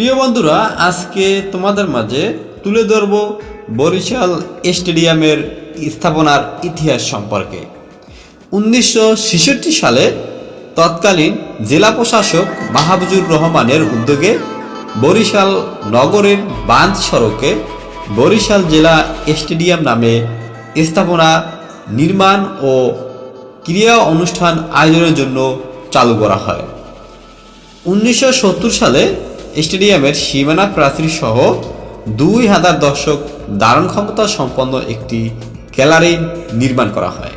প্রিয় বন্ধুরা, আজকে তোমাদের মাঝে তুলে ধরব বরিশাল স্টেডিয়ামের স্থাপনার ইতিহাস সম্পর্কে। উনিশশো ছেষট্টি সালে তৎকালীন জেলা প্রশাসক মাহবুজুর রহমানের উদ্যোগে বরিশাল নগরের বাঁধ সড়কে বরিশাল জেলা স্টেডিয়াম নামে স্থাপনা, নির্মাণ ও ক্রিয়া অনুষ্ঠান আয়োজনের জন্য চালু করা হয়। উনিশশো সত্তর সালে স্টেডিয়ামের সীমানা প্রাচীর সহ দুই হাজার দর্শক ধারণ ক্ষমতা সম্পন্ন একটি গ্যালারি নির্মাণ করা হয়।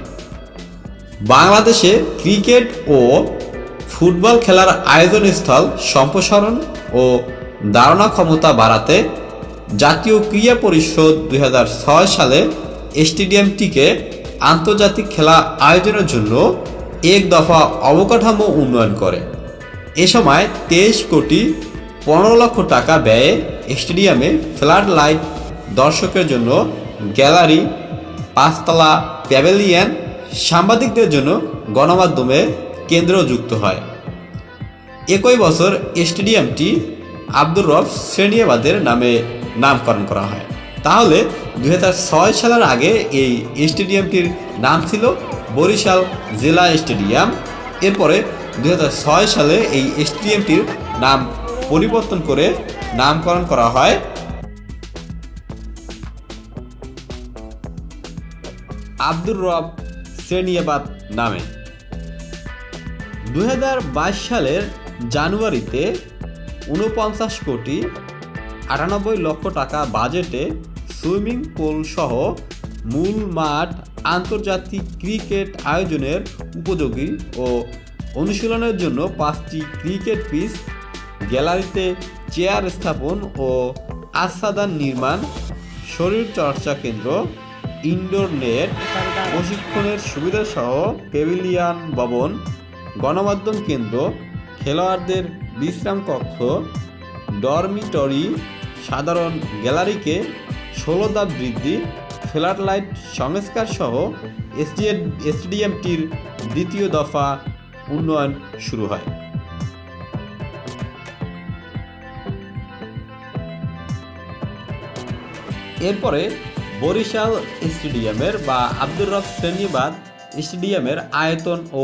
বাংলাদেশে ক্রিকেট ও ফুটবল খেলার আয়োজন স্থল সম্প্রসারণ ও ধারণা ক্ষমতা বাড়াতে জাতীয় ক্রীড়া পরিষদ দু হাজার ছয় সালে স্টেডিয়ামটিকে আন্তর্জাতিক খেলা আয়োজনের জন্য এক দফা অবকাঠামো উন্নয়ন করে। এ সময় তেইশ কোটি পনেরো লক্ষ টাকা ব্যয়ে স্টেডিয়ামে ফ্লাড লাইট দর্শকের জন্য গ্যালারি, পাঁচতলা প্যাভেলিয়ান, সাংবাদিকদের জন্য গণমাধ্যমে কেন্দ্র যুক্ত হয়। একই বছর স্টেডিয়ামটি আব্দুর রব শ্রেণীবাদের নামে নামকরণ করা হয়। তাহলে দু হাজার ছয় সালের আগে এই স্টেডিয়ামটির নাম ছিল বরিশাল জেলা স্টেডিয়াম। এরপরে দু হাজার ছয় সালে এই স্টেডিয়ামটির নাম পরিবর্তন করে নামকরণ করা হয়। আব্দুর রব শ্রেণিয়াবাদ নামে। দু হাজার বাইশ সালের জানুয়ারিতে উনপঞ্চাশ কোটি আটানব্বই লক্ষ টাকা বাজেটে সুইমিং পুল সহ মূল মাঠ আন্তর্জাতিক ক্রিকেট আয়োজনের উপযোগী ও অনুশীলনের জন্য পাঁচটি ক্রিকেট পিচ গ্যালারিতে চেয়ার স্থাপন ও আচ্ছাদন নির্মাণ শরীরচর্চা কেন্দ্র, ইনডোর নেট, প্রশিক্ষণের সুবিধা সহ পেভিলিয়ান ভবন, গণমাধ্যম কেন্দ্র, খেলোয়াড়দের বিশ্রাম কক্ষ, ডরমিটরি, সাধারণ গ্যালারিকে ষোলো ধাপ বৃদ্ধি, ফ্ল্যাট লাইট সংস্কার সহ স্টেডিয়ামটির দ্বিতীয় দফা উন্নয়ন শুরু হয়। এরপরে বরিশাল স্টেডিয়ামের বা আব্দুর রব শ্রেণীবাদ স্টেডিয়ামের আয়তন ও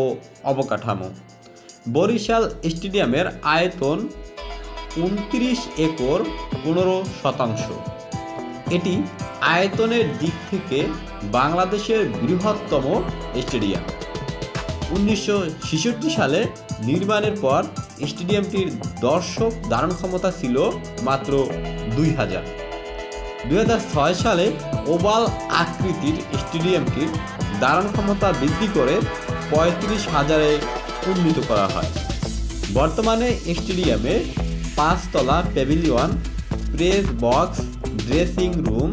অবকাঠামো। বরিশাল স্টেডিয়ামের আয়তন উনত্রিশ একর পনেরো শতাংশ। এটি আয়তনের দিক থেকে বাংলাদেশের বৃহত্তম স্টেডিয়াম। উনিশশো সালে নির্মাণের পর স্টেডিয়ামটির দর্শক ধারণ ক্ষমতা ছিল মাত্র দুই হাজার। দু হাজার ছয় সালে ওভাল আকৃতির স্টেডিয়ামটির ধারণ ক্ষমতা বৃদ্ধি করে পঁয়ত্রিশ হাজারে উন্নীত করা হয়। বর্তমানে স্টেডিয়ামে পাঁচতলা pavilion, press box, dressing room,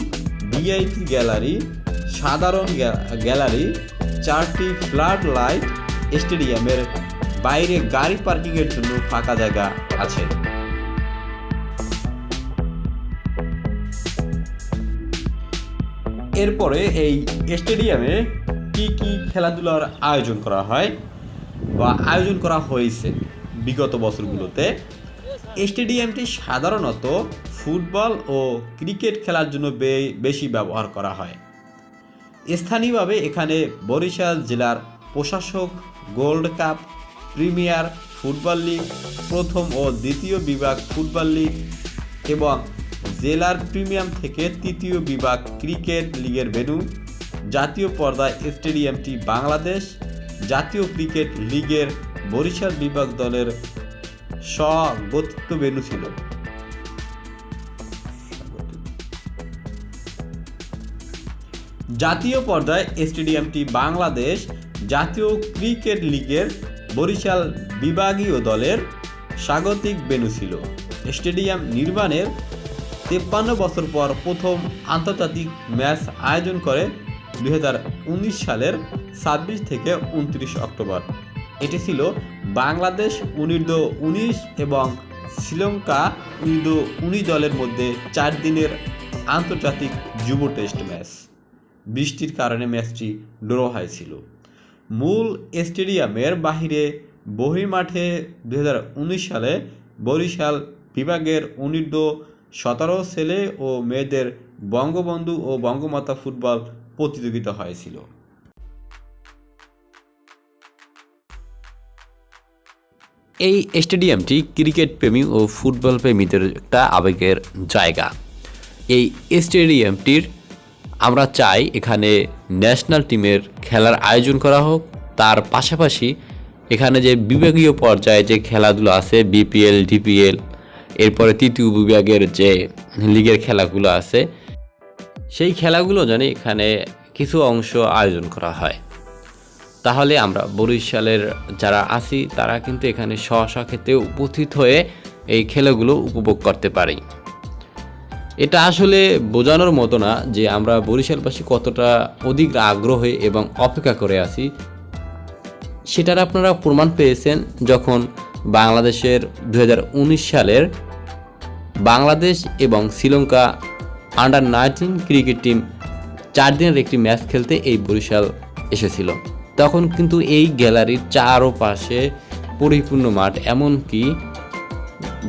VIP gallery, সাধারণ গ্যা- গ্যালারি, চারটি ফ্লাড লাইট স্টেডিয়ামের বাইরে গাড়ি পার্কিংয়ের জন্য ফাঁকা জায়গা আছে। এরপরে এই স্টেডিয়ামে কি কি খেলাধুলার আয়োজন করা হয় বা আয়োজন করা হয়েছে বিগত বছরগুলোতে? স্টেডিয়ামটি সাধারণত ফুটবল ও ক্রিকেট খেলার জন্য বেশি ব্যবহার করা হয়। স্থানীয়ভাবে এখানে বরিশাল জেলার প্রশাসক, gold cup, premier football league, প্রথম ও দ্বিতীয় বিভাগ ফুটবল লিগ এবং জেলার প্রিমিয়াম থেকে তৃতীয় বিভাগ ক্রিকেট লিগের ভেন্যু, জাতীয় পর্দায় স্টেডিয়ামটি বাংলাদেশ, জাতীয় ক্রিকেট লিগের বরিশাল বিভাগ দলের স্বগঠিত ভেন্যু ছিল। জাতীয় পর্যায়ে স্টেডিয়ামটি বাংলাদেশ, জাতীয় ক্রিকেট লিগের বরিশাল বিভাগীয় দলের স্বাগতিক ভেন্যু ছিল। স্টেডিয়াম নির্মাণের তেপ্পান্ন বছর পর প্রথম আন্তর্জাতিক ম্যাচ আয়োজন করে দু হাজার উনিশ সালের ছাব্বিশ থেকে উনত্রিশ অক্টোবর। এটি ছিল বাংলাদেশ অনূর্ধ্ব উনিশ এবং শ্রীলঙ্কা অনূর্ধ্ব উনিশ দলের মধ্যে চার দিনের আন্তর্জাতিক যুব টেস্ট ম্যাচ। বৃষ্টির কারণে ম্যাচটি ড্র হয়েছিল মূল স্টেডিয়ামের বাহিরে বহির্মাঠে দু সালে বরিশাল বিভাগের অনূর্ধ্ব সতেরো ছেলে ও মেয়েদের বঙ্গবন্ধু ও বঙ্গমাতা ফুটবল প্রতিযোগিতা হয়েছিল। এই স্টেডিয়ামটি ক্রিকেট প্রেমী ও ফুটবল প্রেমীদের একটা আবেগের জায়গা। এই স্টেডিয়ামটির আমরা চাই এখানে ন্যাশনাল টিমের খেলার আয়োজন করা হোক। তার পাশাপাশি এখানে যে বিভাগীয় পর্যায়ে যে খেলাধুলো আছে, বিপিএল, ডিপিএল এরপরে তৃতীয় বিভাগের যে লিগের খেলাগুলো আছে, সেই খেলাগুলো যেন এখানে কিছু অংশ আয়োজন করা হয়। তাহলে আমরা বরিশালের যারা আছি, তারা কিন্তু এখানে স্ব খেতে উপস্থিত হয়ে এই খেলাগুলো উপভোগ করতে পারি। এটা আসলে বোঝানোর মতো না যে আমরা বরিশালবাসী কতটা অধিক আগ্রহে এবং অপেক্ষা করে আছি। সেটার আপনারা প্রমাণ পেয়েছেন যখন বাংলাদেশের দু হাজার উনিশ সালের বাংলাদেশ এবং Sri Lanka under nineteen cricket team চার দিনের একটি ম্যাচ খেলতে এই বরিশাল এসেছিল। তখন কিন্তু এই গ্যালারির চারোপাশে পরিপূর্ণ মাঠ, এমনকি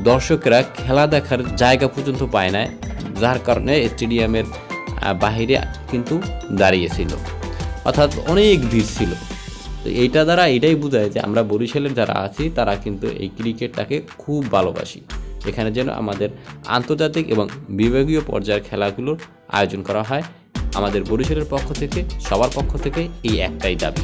দর্শকরা খেলা দেখার জায়গা পর্যন্ত পায় না যার কারণে স্টেডিয়ামের বাহিরে কিন্তু দাঁড়িয়েছিল। অর্থাৎ অনেক ভিড় ছিল। তো এইটা দ্বারা এটাই বোঝায় যে আমরা বরিশালের যারা আছি, তারা কিন্তু এই ক্রিকেটটাকে খুব ভালোবাসি। এখানে যেন আমাদের আন্তর্জাতিক এবং বিভাগীয় পর্যায়ের খেলাগুলোর আয়োজন করা হয়। আমাদের বরিশালের পক্ষ থেকে, সবার পক্ষ থেকে এই একটাই দাবি।